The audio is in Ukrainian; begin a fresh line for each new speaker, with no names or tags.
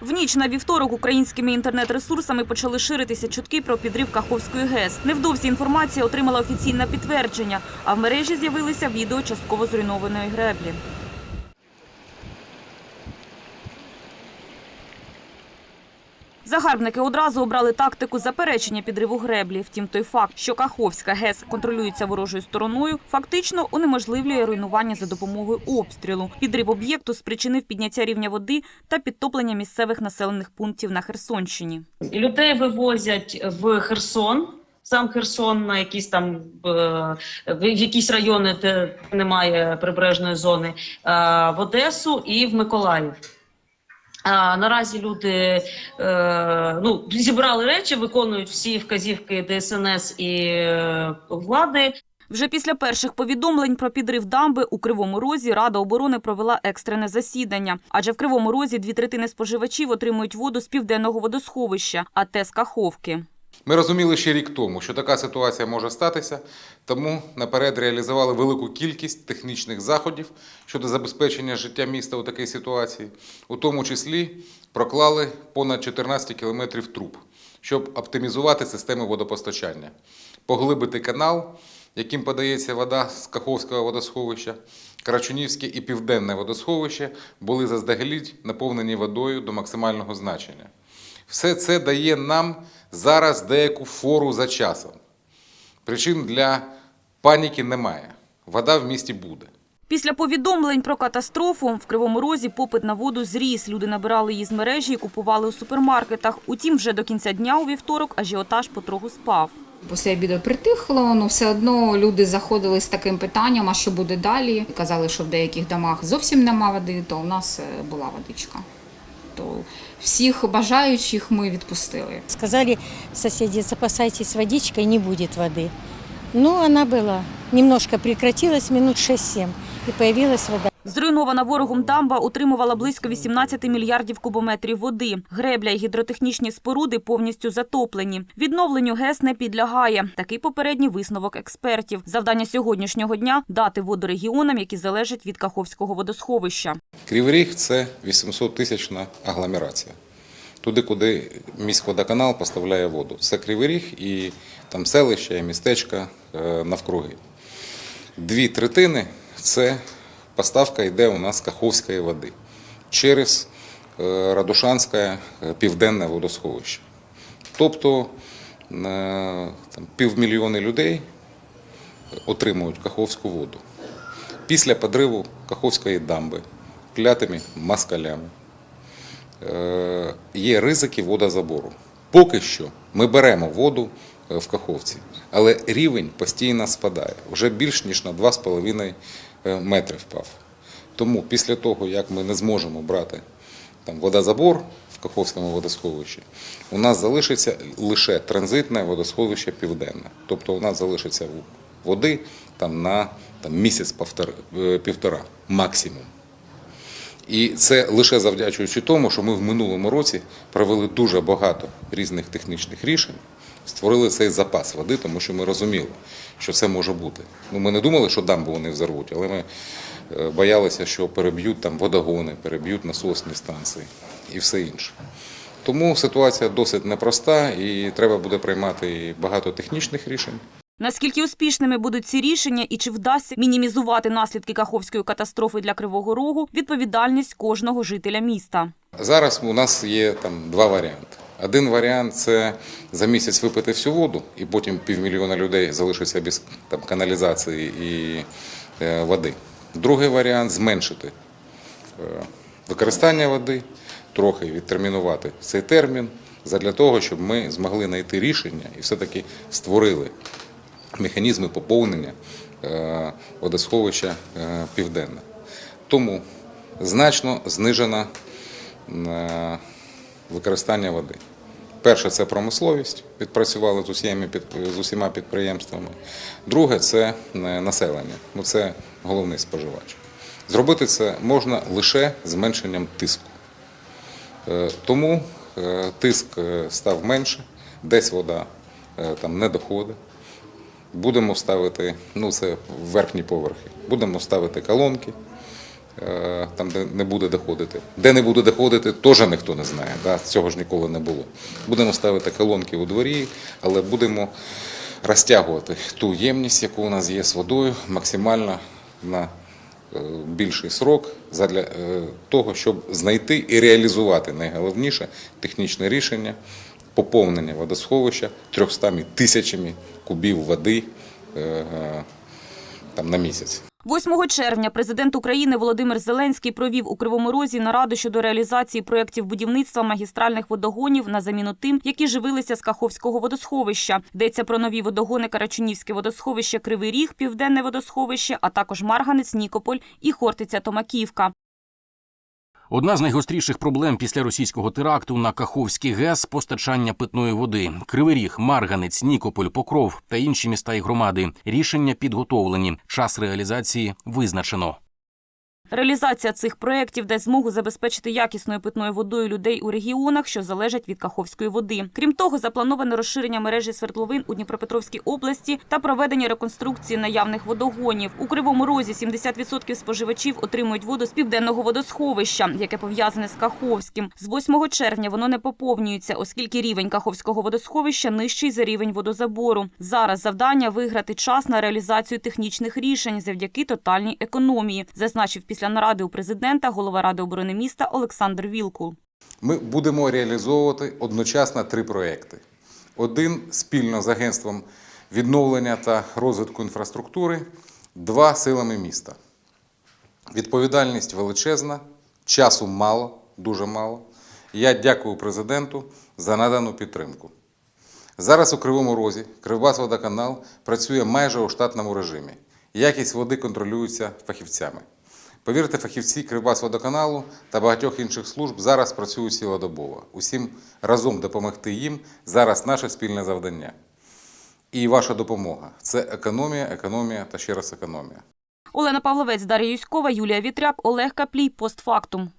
В ніч на вівторок українськими інтернет-ресурсами почали ширитися чутки про підрив Каховської ГЕС. Невдовзі інформація отримала офіційне підтвердження, а в мережі з'явилися відео частково зруйнованої греблі. Загарбники одразу обрали тактику заперечення підриву греблі. Втім, той факт, що Каховська ГЕС контролюється ворожою стороною, фактично унеможливлює руйнування за допомогою обстрілу. Підрив об'єкту спричинив підняття рівня води та підтоплення місцевих населених пунктів на Херсонщині.
Людей вивозять в Херсон. Сам Херсон на якісь там е, в якісь райони, де немає прибережної зони, е, в Одесу і в Миколаїв. А наразі люди е, ну, зібрали речі, виконують всі вказівки ДСНС і е, влади.
Вже після перших повідомлень про підрив дамби у Кривому Розі Рада оборони провела екстрене засідання. Адже в Кривому Розі дві третини споживачів отримують воду з південного водосховища, а те з Каховки.
Ми розуміли ще рік тому, що така ситуація може статися, тому наперед реалізували велику кількість технічних заходів щодо забезпечення життя міста у такій ситуації, у тому числі проклали понад 14 кілометрів труб, щоб оптимізувати системи водопостачання, поглибити канал, яким подається вода з Каховського водосховища. Карачунівське і Південне водосховище були заздалегідь наповнені водою до максимального значення. Все це дає нам зараз деяку фору за часом. Причин для паніки немає. Вода в місті буде.
Після повідомлень про катастрофу в Кривому Розі попит на воду зріс. Люди набирали її з мережі і купували у супермаркетах. Утім, вже до кінця дня у вівторок ажіотаж потроху спав.
Після обіду притихло, але все одно люди заходили з таким питанням, а що буде далі. Казали, що в деяких домах зовсім нема води, то у нас е, була водичка. То всіх бажаючих ми відпустили.
Сказали сусіди, запасайтесь водичкою, не будет води. Ну, вона була. Немножко прекратилась, минут 6-7, і з'явилася вода.
Зруйнована ворогом дамба утримувала близько 18 мільярдів кубометрів води. Гребля і гідротехнічні споруди повністю затоплені. Відновленню ГЕС не підлягає. Такий попередній висновок експертів. Завдання сьогоднішнього дня – дати воду регіонам, які залежать від Каховського водосховища.
Кривий Ріг – це 800 тисячна агломерація. Туди, куди міськводоканал поставляє воду. Це Кривий Ріг і там селища, і містечка е, навкруги. Дві третини це поставка йде у нас Каховської води через е, Радушанське е, південне водосховище. Тобто е, там, півмільйони людей отримують Каховську воду. Після подриву Каховської дамби клятими москалями є ризики водозабору. Поки що ми беремо воду в Каховці, але рівень постійно спадає. Вже більш ніж на 2,5 е, метри впав. Тому після того, як ми не зможемо брати там, водозабор в Каховському водосховищі, у нас залишиться лише транзитне водосховище південне. Тобто у нас залишиться води там, на там, місяць е, півтора максимум. І це лише завдячуючи тому, що ми в минулому році провели дуже багато різних технічних рішень, створили цей запас води, тому що ми розуміли, що це може бути. Ну, ми не думали, що дамбу вони взорвуть, але ми е, боялися, що переб'ють там водогони, переб'ють насосні станції і все інше. Тому ситуація досить непроста і треба буде приймати багато технічних рішень.
Наскільки успішними будуть ці рішення і чи вдасться мінімізувати наслідки Каховської катастрофи для Кривого Рогу – відповідальність кожного жителя міста.
Зараз у нас є там два варіанти. Один варіант це за місяць випити всю воду, і потім півмільйона людей залишиться без там, каналізації і е, води. Другий варіант зменшити е, використання води, трохи відтермінувати цей термін, задля того, щоб ми змогли знайти рішення і все-таки створили механізми поповнення е, водосховища е, південне. Тому значно знижено е, використання води. Перше це промисловість, відпрацювали з усіма, підприємствами. Друге це е, населення. Ну, це головний споживач. Зробити це можна лише зменшенням тиску. Е, Тому е, тиск став менше, десь вода там не доходить. Будемо ставити, ну це верхні поверхи, будемо ставити колонки, там, де не буде доходити. Де не буде доходити, теж ніхто не знає. Да? Цього ж ніколи не було. Будемо ставити колонки у дворі, але будемо розтягувати ту ємність, яку у нас є з водою, максимально на е, більший срок задля е, того, щоб знайти і реалізувати найголовніше технічне рішення поповнення водосховища 300 тисячами кубів води е, е, там, на місяць.
8 червня президент України Володимир Зеленський провів у Кривому Розі нараду щодо реалізації проєктів будівництва магістральних водогонів на заміну тим, які живилися з Каховського водосховища. Йдеться про нові водогони Карачунівське водосховище Кривий Ріг, Південне водосховище, а також Марганець, Нікополь і Хортиця Томаківка.
Одна з найгостріших проблем після російського теракту на Каховський ГЕС постачання питної води. Кривий Ріг, Марганець, Нікополь, Покров та інші міста і громади. Рішення підготовлені. Час реалізації визначено.
Реалізація цих проєктів дасть змогу забезпечити якісною питною водою людей у регіонах, що залежать від каховської води. Крім того, заплановане розширення мережі свердловин у Дніпропетровській області та проведення реконструкції наявних водогонів. У Кривому Розі 70% споживачів отримують воду з південного водосховища, яке пов'язане з Каховським. З 8 червня воно не поповнюється, оскільки рівень Каховського водосховища нижчий за рівень водозабору. Зараз завдання виграти час на реалізацію технічних рішень завдяки тотальній економії, зазначив після наради у президента голова ради оборони міста Олександр Вілкул.
Ми будемо реалізовувати одночасно три проекти. Один спільно з агентством відновлення та розвитку інфраструктури, два силами міста. Відповідальність величезна, часу мало, дуже мало. Я дякую президенту за надану підтримку. Зараз у Кривому Розі Кривбасводоканал працює майже у штатному режимі. Якість води контролюється фахівцями. Повірте, фахівці Кривбасводоканалу та багатьох інших служб зараз працюють цілодобово. Усім разом допомогти їм зараз наше спільне завдання. І ваша допомога це економія, економія та ще раз економія.
Олена Павловець, Дар'я Юськова, Юлія Вітряк, Олег Каплій. Постфактум.